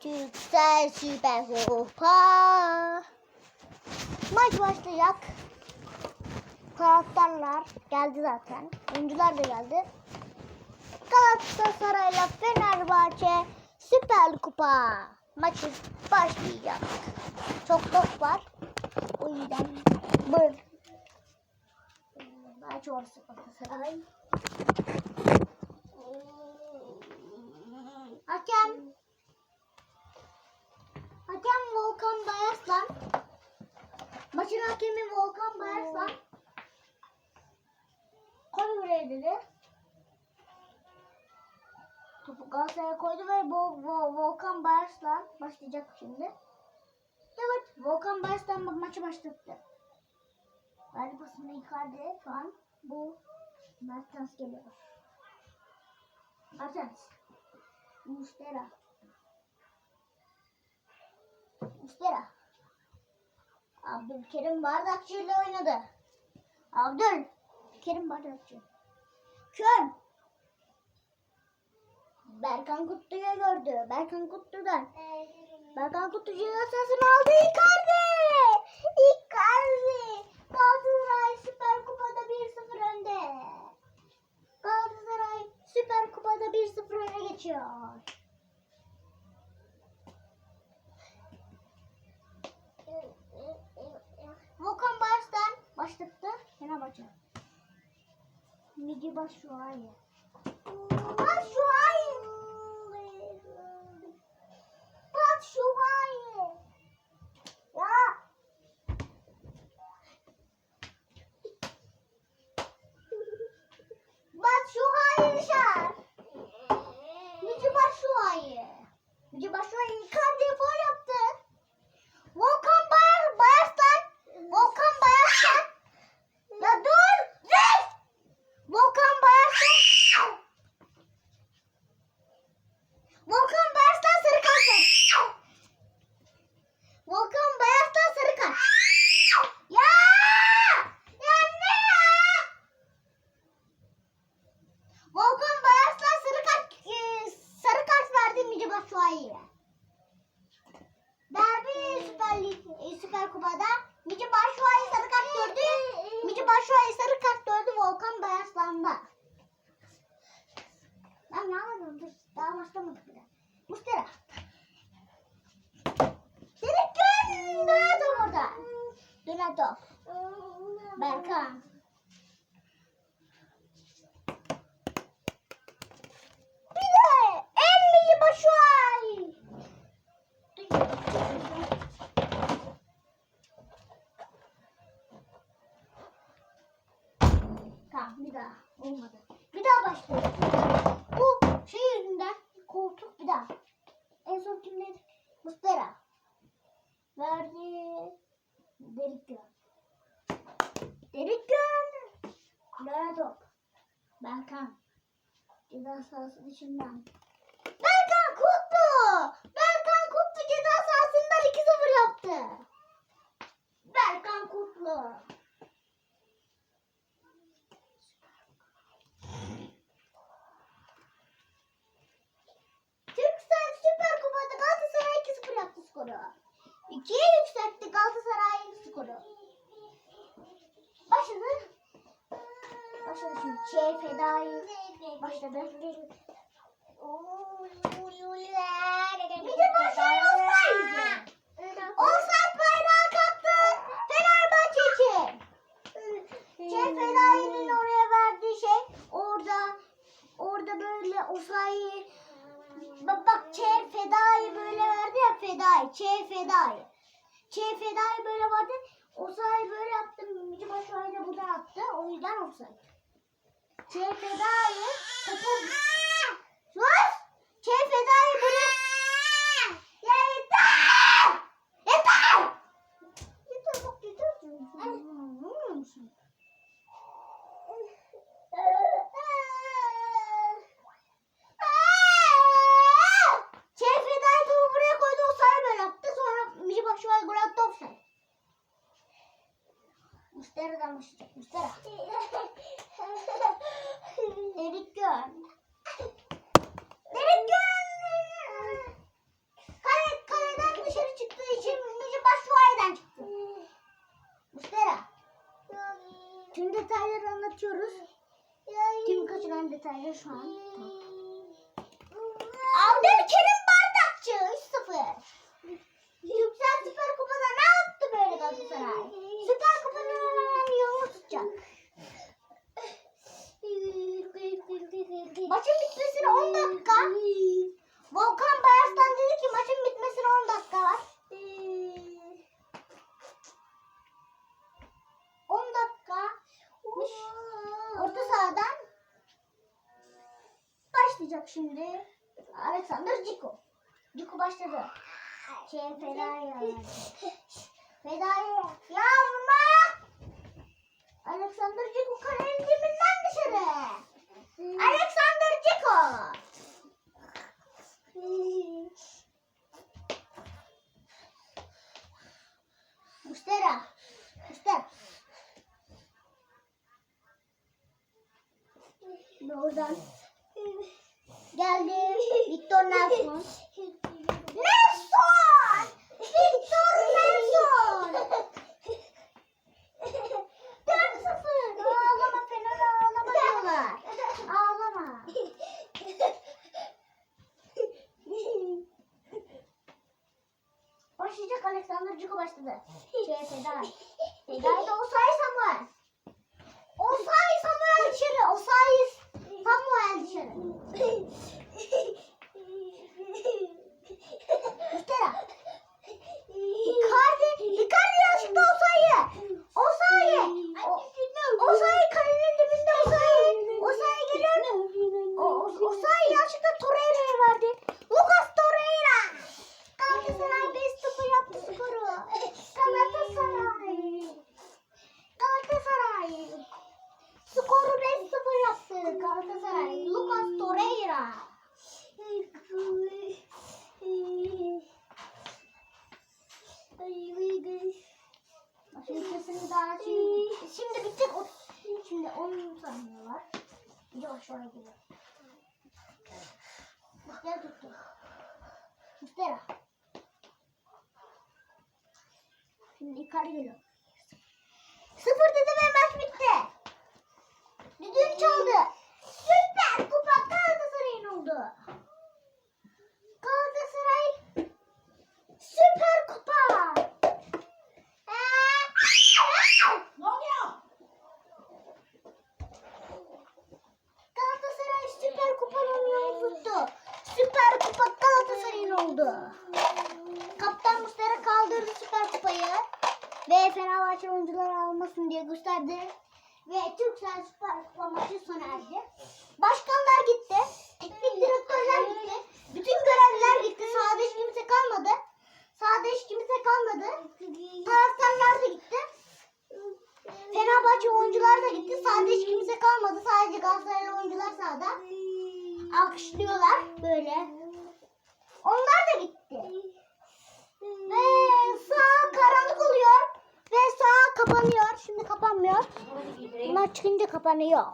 Türksel Süper Kupa. Maç başlayacak. Karakterler geldi zaten. Oyuncular da geldi. Galatasaray'la Fenerbahçe Süper Kupa maçı başlayacak. Çok top var. O yüzden bır. Maç orası Galatasaray. Hakem. Hakem Volkan Bayaslan. Maçın hakemi Volkan Bayaslan. Koy buraya dedi. Topu Galatasaray'a koydu ve bu, bu Volkan Bayaslan başlayacak şimdi. Evet, Volkan Bayaslan ma- maçı başlattı. Verdi pasını Icardi şu an. Bu Mertens geliyor. Mertens. Mustera. Mustera. Abdülkerim Bardakçı ile oynadı. Abdül. Kerim Bardakçı. Kön. Berkan Kutlu'yu gördü. Berkan Kutlu'dan. Berkan Kutlu cezasını aldı. Icardi. Icardi. Galatasaray Süper Kupa'da 1-0 önde. Galatasaray Süper Kupa'da 1-0 öne geçiyor. Migi Başşuay. Başşuay. Başşuay. Ya. Başşuay dışarı. Migi Başşuay. Migi Başşuay Icardi foul yaptı. Volkan Bayar, Bayarslan. Volkan Bayarslan. Dur, daha başlamadık bile. Mustera. Direkt gön. Donato burada. Donato. Berkan. Bir de en. Tamam bir daha. Olmadı. Bir daha başlıyoruz. Bu şey yüzünden koltuk bir daha. En son Mustera. Verdi. Derik Gön. Derik Gön. Lara top. Berkan. Ceza sahası dışından. Berkan Kutlu. Berkan Kutlu ceza sahasından 2-0 yaptı. Berkan Kutlu. Türksel Süper Kupa'da Galatasaray 2-0 yaptı skoru. 2'ye yükseltti Galatasaray skoru. Başladı. Başladı şimdi. Şey Fedai başladı. Bir de başlıyor offside. Offside bayrağı kalktı. Fenerbahçe için. Şey Fedai'nin oraya verdiği şey orada orada böyle offside Bak bak Çe Fedai böyle verdi ya Fedai. Çe Fedai. Çe Fedai böyle vardı. O sayı böyle yaptı. Mici Başuay da buradan attı. O yüzden offside. Çe Fedai topu... Sus! Çe Fedai böyle... Ya yeter! Yeter! Yeter bak yeter sana. Anlamıyor musun? Mustafa. Delik gör. Tüm detayları anlatıyoruz. Tüm kaçıran detayları şu an. Abdülkerim Bardakçı 3-0. Yüksel Süper Kupa'da ne yaptı böyle Galatasaray? Maçın bitmesine 10 dakika. Volkan Bayaslan dedi ki maçın bitmesine 10 dakika var. 10 dakika. Orta sahadan başlayacak şimdi. Alexander Ciko. Ciko başladı. Şey Feda'ya verdi. Feda'ya. Ya vurma! Alexander Ciko kalenin dibinden dışarı. Alexander Ciko. Mustera. Mustera. Oradan Başlayacak Alexander Ciko başladı. Şey Feda. Feda'yı da Osay Samuel. Osay Samuel dışarı. Osay Samuel dışarı. Mustera. Icardi. Icardi yanlışlıkla Osay'ı. Osay'ı. O- Osay kalenin dibinde Osay. Osay geliyor. O, o- Osay yanlışlıkla Torreira'ya verdi. Lucas Torreira. Galatasaray 5-0 yaptı skoru. Galatasaray. Galatasaray. Skoru 5-0 yaptı Galatasaray. Lucas Torreira. Bitmesini daha şimdi, şimdi bitecek. O, şimdi 10 saniye var. Yavaş oraya gidiyor. Mustera tuttu. Mustera. Şimdi Icardi geliyor. Sıfır dedi ve maç bitti. Düdüğün çaldı. Süper kupa Galatasaray'ın oldu. Galatasaray süper kupa. Ne oluyor? Galatasaray süper kupanın yolunu tuttu. Süper kupa Galatasaray'ın oldu. Kaptan Muslera kaldırdı süper kupayı. Ve Fenerbahçe oyuncuları almasın diye gösterdi. Ve Türksel Süper Kupa maçı sona erdi. Başkanlar gitti. Teknik direktörler gitti. Bütün görevliler gitti. Sahada hiç kimse kalmadı. Sahada hiç kimse kalmadı. Taraftarlar da gitti. Fenerbahçe oyuncular da gitti. Sahada hiç kimse kalmadı. Sadece Galatasaray oyuncular sahada. Alkışlıyorlar böyle. Onlar da gitti. Ve sağ karanlık oluyor. Ve sağ kapanıyor. Şimdi kapanmıyor. Bunlar çıkınca kapanıyor.